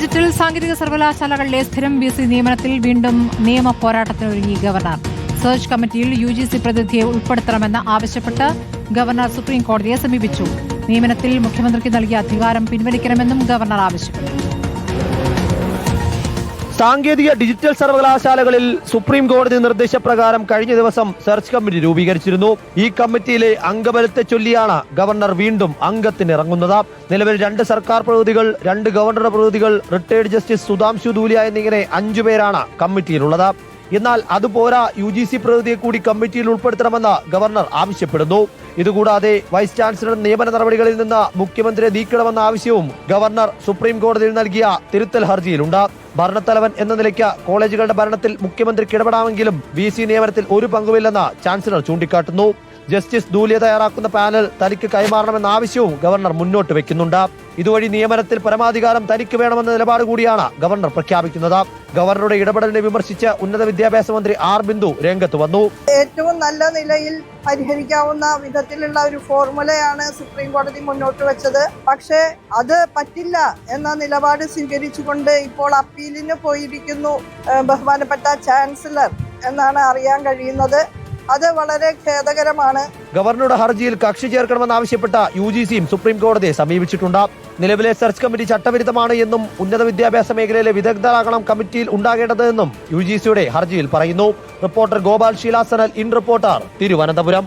Digital സാങ്കേതിക സർവകലാശാലകളിലെ സ്ഥിരം B C നിയമനത്തിൽ വീണ്ടും നിയമ പോരാട്ടത്തിനൊരുങ്ങി ഗവർണർ. സെർച്ച് കമ്മിറ്റിയിൽ യു ജി സി പ്രതിനിധിയെ ഉൾപ്പെടുത്തണമെന്ന് ആവശ്യപ്പെട്ട് ഗവർണർ സുപ്രീം കോടതിയെ സമീപിച്ചു. നിയമനത്തിൽ മുഖ്യമന്ത്രിക്ക് നൽകിയ അധികാരം പിൻവലിക്കണമെന്നും ഗവർണർ ആവശ്യപ്പെട്ടു. സാങ്കേതിക ഡിജിറ്റൽ സർവകലാശാലകളിൽ സുപ്രീം കോടതി നിർദ്ദേശപ്രകാരം കഴിഞ്ഞ ദിവസം സെർച്ച് കമ്മിറ്റി രൂപീകരിച്ചിരുന്നു. ഈ കമ്മിറ്റിയിലെ അംഗബലത്തെ ചൊല്ലിയാണ് ഗവർണർ വീണ്ടും അംഗത്തിനിറങ്ങുന്നത്. നിലവിൽ രണ്ട് സർക്കാർ പ്രതിനിധികൾ രണ്ട് ഗവർണർ പ്രതിനിധികൾ റിട്ടയർഡ് ജസ്റ്റിസ് സുധാംശു ദൂലിയ എന്നിങ്ങനെ അഞ്ചുപേരാണ് കമ്മിറ്റിയിലുള്ളത്. എന്നാൽ അതുപോരാ യു ജി സി പ്രതിനിധിയെ കൂടി കമ്മിറ്റിയിൽ ഉൾപ്പെടുത്തണമെന്ന് ഗവർണർ ആവശ്യപ്പെടുന്നു. ഇതുകൂടാതെ വൈസ് ചാൻസലർ നിയമന നടപടികളിൽ നിന്ന് മുഖ്യമന്ത്രിയെ നീക്കണമെന്ന ആവശ്യവും ഗവർണർ സുപ്രീം കോടതിയിൽ നൽകിയ തിരുത്തൽ ഹർജിയിലുണ്ട്. ഭരണത്തലവൻ എന്ന നിലയ്ക്ക് കോളേജുകളുടെ ഭരണത്തിൽ മുഖ്യമന്ത്രിക്ക് ഇടപെടാമെങ്കിലും വി സി നിയമനത്തിൽ ഒരു പങ്കുമില്ലെന്ന് ചാൻസലർ ചൂണ്ടിക്കാട്ടുന്നു. ജസ്റ്റിസ് ദൂലിയ തയ്യാറാക്കുന്ന പാനൽ തനിക്ക് കൈമാറണമെന്ന ആവശ്യവും ഗവർണർ മുന്നോട്ട് വെക്കുന്നുണ്ട്. ഇതുവഴി നിയമനത്തിൽ പരമാധികാരം തനിക്ക് വേണമെന്ന നിലപാട് കൂടിയാണ് ഗവർണർ പ്രഖ്യാപിക്കുന്നത്. ഗവർണറുടെ ഇടപെടലിനെ വിമർശിച്ച് ഉന്നത വിദ്യാഭ്യാസ മന്ത്രി ആർ ബിന്ദു രംഗത്ത് വന്നു. ഏറ്റവും നല്ല നിലയിൽ പരിഹരിക്കാവുന്ന വിധത്തിലുള്ള ഒരു ഫോർമുലയാണ് സുപ്രീം കോടതി മുന്നോട്ട് വെച്ചത്. പക്ഷേ അത് പറ്റില്ല എന്ന നിലപാട് സ്വീകരിച്ചുകൊണ്ട് ഇപ്പോൾ അപ്പീലിന് പോയിരിക്കുന്നു ബഹുമാനപ്പെട്ട ചാൻസലർ എന്നാണ് അറിയാൻ കഴിയുന്നത്. അത് വളരെ ഖേദകരമാണ്. ഗവർണറുടെ ഹർജിയിൽ കക്ഷി ചേർക്കണമെന്ന് ആവശ്യപ്പെട്ട യു ജി സിയും സുപ്രീം കോടതിയെ സമീപിച്ചിട്ടുണ്ട്. നിലവിലെ സെർച്ച് കമ്മിറ്റി ചട്ടവിരുദ്ധമാണ് എന്നും ഉന്നത വിദ്യാഭ്യാസ മേഖലയിലെ വിദഗ്ധരാകണം കമ്മിറ്റിയിൽ ഉണ്ടാകേണ്ടതെന്നും യു ജി സിയുടെ ഹർജിയിൽ പറയുന്നു. റിപ്പോർട്ടർ ഗോപാൽ ശീലാസനൽ ഇൻ റിപ്പോർട്ടർ തിരുവനന്തപുരം.